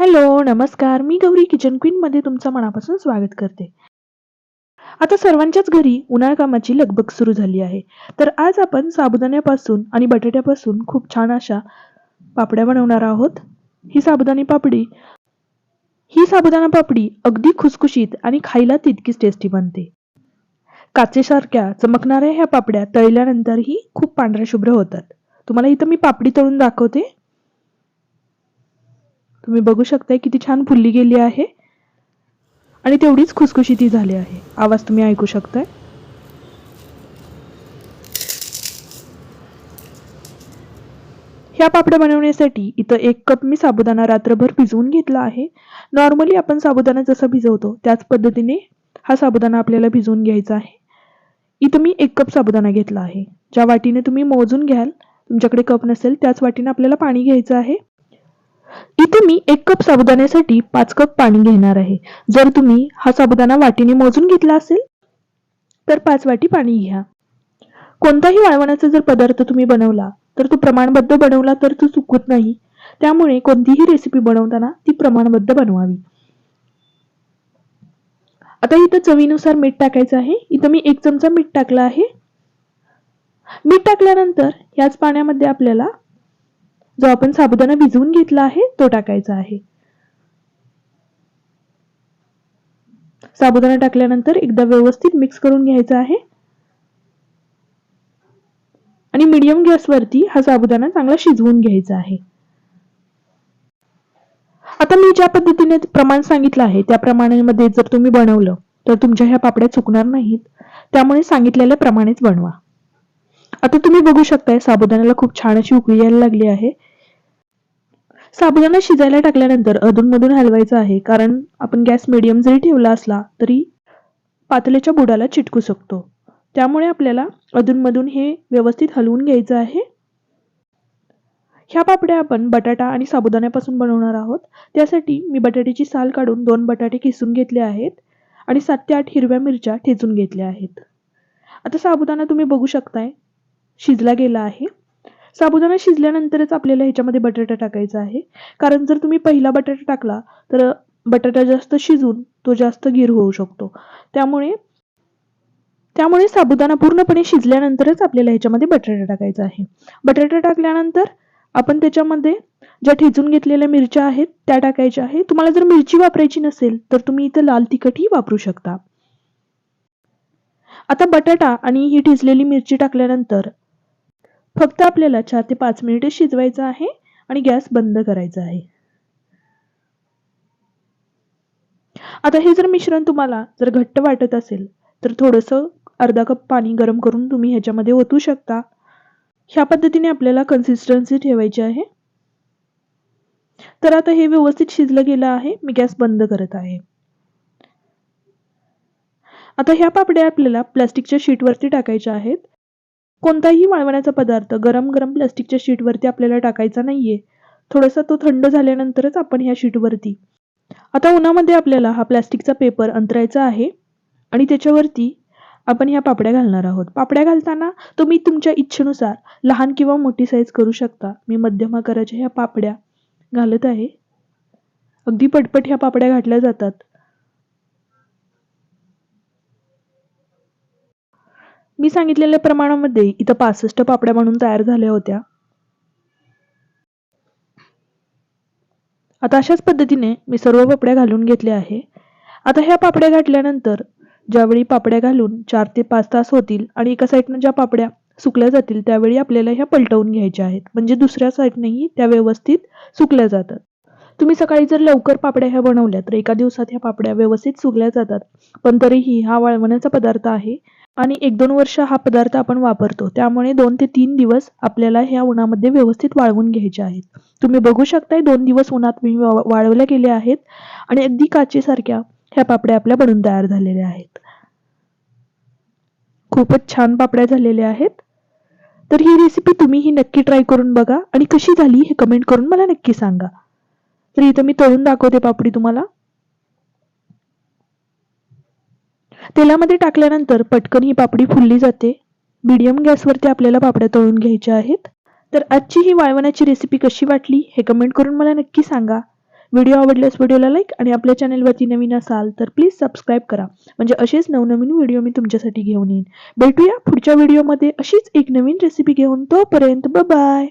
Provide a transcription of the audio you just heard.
Hello नमस्कार. मी Gauri kitchen क्वीनमध्ये तुमचं मनापासून स्वागत करते. आता सर्वांच्याच घरी उन्हाळ कामाची लगबग सुरू झाली आहे. तर आज आपण साबुदाण्यापासून आणि बटाट्यापासून खूप छान अशा पापड्या बनवणार आहोत. ही साबुदाणी पापडी ही साबुदाणा पापडी अगदी खुसखुशीत आणि खायला तितकीच टेस्टी बनते. काचेसारख्या चमकणाऱ्या ह्या पापड्या तळल्यानंतरही खूप पांढऱ्या शुभ्र होतात. तुम्हाला इथं मी पापडी तळून दाखवते. तुम्ही बघू शकताय किती छान फुलली गेली आहे. आणि तेवढीच खुसखुशी ती झाली आहे. आवाज तुम्ही ऐकू शकताय. ह्या पापड्या बनवण्यासाठी इथं एक कप मी साबुदाणा रात्रभर भिजवून घेतला आहे. नॉर्मली आपण साबुदाणा जसा भिजवतो त्याच पद्धतीने हा साबुदाणा आपल्याला भिजवून घ्यायचा आहे. इथं मी एक कप साबुदाणा घेतला आहे. ज्या वाटीने तुम्ही मोजून घ्याल तुमच्याकडे कप नसेल त्याच वाटीने आपल्याला पाणी घ्यायचं आहे. इथे मी एक कप साबुदाण्यासाठी पाच कप पाणी घेणार आहे. जर तुम्ही हा साबुदाणा वाटीने मोजून घेतला असेल तर पाच वाटी पाणी घ्या. कोणताही वाळवणाचा जर पदार्थ तुम्ही बनवला तर तो प्रमाणबद्ध बनवला तर तो चुकत नाही. त्यामुळे कोणतीही रेसिपी बनवताना ती प्रमाणबद्ध बनवावी. आता इथं चवीनुसार मीठ टाकायचं आहे. इथं मी एक चमचा मीठ टाकला आहे. मीठ टाकल्यानंतर याच पाण्यामध्ये आपल्याला जो आपण साबुदाणा भिजवून घेतला आहे तो टाकायचा आहे. साबुदाणा टाकल्यानंतर एकदा व्यवस्थित मिक्स करून घ्यायचा आहे. आणि मीडियम गॅसवरती हा साबुदाणा चांगला शिजवून घ्यायचा आहे. आता मी ज्या पद्धतीने प्रमाण सांगितलं आहे त्या प्रमाणामध्ये जर तुम्ही बनवलं तर तुमच्या ह्या पापड्या चुकणार नाहीत. त्यामुळे सांगितलेल्या प्रमाणेच बनवा. आता तुम्ही बघू शकताय साबुदाण्याला खूप छान अशी उकळी यायला लागली आहे. साबुदाणा शिजायला टाकल्यानंतर अधूनमधून हलवायचं आहे. कारण आपण गॅस मिडियम जरी ठेवला असला तरी पातळीच्या बुडाला चिटकू शकतो. त्यामुळे आपल्याला अधूनमधून हे व्यवस्थित हलवून घ्यायचं आहे. ह्या पापड्या आपण बटाटा आणि साबुदाण्यापासून बनवणार आहोत. त्यासाठी मी बटाट्याची साल काढून दोन बटाटे किसून घेतले आहेत आणि सात ते आठ हिरव्या मिरच्या ठेचून घेतल्या आहेत. आता साबुदाणा तुम्ही बघू शकताय. शिजला गेला आहे. साबुदाणा शिजल्यानंतरच आपल्याला ह्याच्यामध्ये बटाटा टाकायचा आहे. कारण जर तुम्ही पहिला बटाटा टाकला तर बटाटा जास्त शिजून तो जास्त गिर होऊ शकतो. त्यामुळे त्यामुळे साबुदाणा पूर्णपणे शिजल्यानंतरच आपल्याला ह्याच्यामध्ये बटाटा टाकायचा आहे. बटाटा टाकल्यानंतर आपण त्याच्यामध्ये ज्या ठेचून घेतलेल्या मिरच्या आहेत त्या टाकायच्या आहे. तुम्हाला जर मिरची वापरायची नसेल तर तुम्ही इथं लाल तिखटही वापरू शकता. आता बटाटा आणि ही ठेचलेली मिरची टाकल्यानंतर फक्त आपल्याला चार ते पाच मिनिटे शिजवायचं आहे आणि गॅस बंद करायचा आहे. आता हे जर मिश्रण तुम्हाला जर घट्ट वाटत असेल तर थोडंसं अर्धा कप पाणी गरम करून तुम्ही ह्याच्यामध्ये ओतू शकता. ह्या पद्धतीने आपल्याला कन्सिस्टन्सी ठेवायची आहे. तर आता हे व्यवस्थित शिजलं गेलं आहे मी गॅस बंद करत आहे. आता ह्या पापड्या आपल्याला प्लास्टिकच्या शीटवरती टाकायच्या आहेत. कोणताही वाळवण्याचा पदार्थ गरम गरम प्लास्टिकच्या शीटवरती आपल्याला टाकायचा नाहीये. थोडासा तो थंड झाल्यानंतरच आपण ह्या शीटवरती. आता उन्हामध्ये आपल्याला हा प्लास्टिकचा पेपर अंतरायचा आहे आणि त्याच्यावरती आपण ह्या पापड्या घालणार आहोत. पापड्या घालताना तुम्ही तुमच्या इच्छेनुसार लहान किंवा मोठी साईज करू शकता. मी मध्यम आकाराच्या ह्या पापड्या घालत आहे. अगदी पटपट ह्या पापड्या घातल्या जातात. मी सांगितलेल्या प्रमाणामध्ये इथं पासष्ट पापड्या म्हणून तयार झाल्या होत्या. आता अशाच पद्धतीने मी सर्व पापड्या घालून घेतल्या आहे. आता ह्या पापड्या घातल्यानंतर ज्यावेळी पापड्या घालून चार ते पाच तास होतील आणि एका साईडनं ज्या पापड्या सुकल्या जातील त्यावेळी आपल्याला ह्या पलटवून घ्यायच्या आहेत. म्हणजे दुसऱ्या साईडनेही त्या व्यवस्थित सुकल्या जातात. तुम्ही सकाळी जर लवकर पापड्या ह्या बनवल्या तर एका दिवसात ह्या पापड्या व्यवस्थित सुकल्या जातात. पण तरीही हा वाळवण्याचा पदार्थ आहे. आणि एक दोन वर्ष हा पदार्थ आपण वापरतो. त्यामुळे दोन ते तीन दिवस आपल्याला ह्या उन्हामध्ये व्यवस्थित वाळवून घ्यायचे आहेत. तुम्ही बघू शकताय दोन दिवस उन्हात मी वाळवल्या गेल्या आहेत आणि अगदी काचेसारख्या ह्या पापड्या आपल्या बनून तयार झालेल्या आहेत. खूपच छान पापड्या झालेल्या आहेत. तर ही रेसिपी तुम्ही ही नक्की ट्राय करून बघा आणि कशी झाली हे कमेंट करून मला नक्की सांगा. तर इथं मी तळून दाखवते पापडी तुम्हाला. तेलामध्ये टाकल्यानंतर पटकन ही पापडी फुलली जाते. मिडियम गॅसवरती आपल्याला पापड्या तळून घ्यायच्या आहेत. तर आजची ही वाळवण्याची रेसिपी कशी वाटली हे कमेंट करून मला नक्की सांगा. व्हिडिओ आवडल्यास व्हिडिओला लाईक आणि आपल्या चॅनलवरती नवीन असाल तर प्लीज सबस्क्राईब करा. म्हणजे असेच नवनवीन व्हिडिओ मी तुमच्यासाठी घेऊन येईन. भेटूया पुढच्या व्हिडिओमध्ये अशीच एक नवीन रेसिपी घेऊन. तोपर्यंत बाय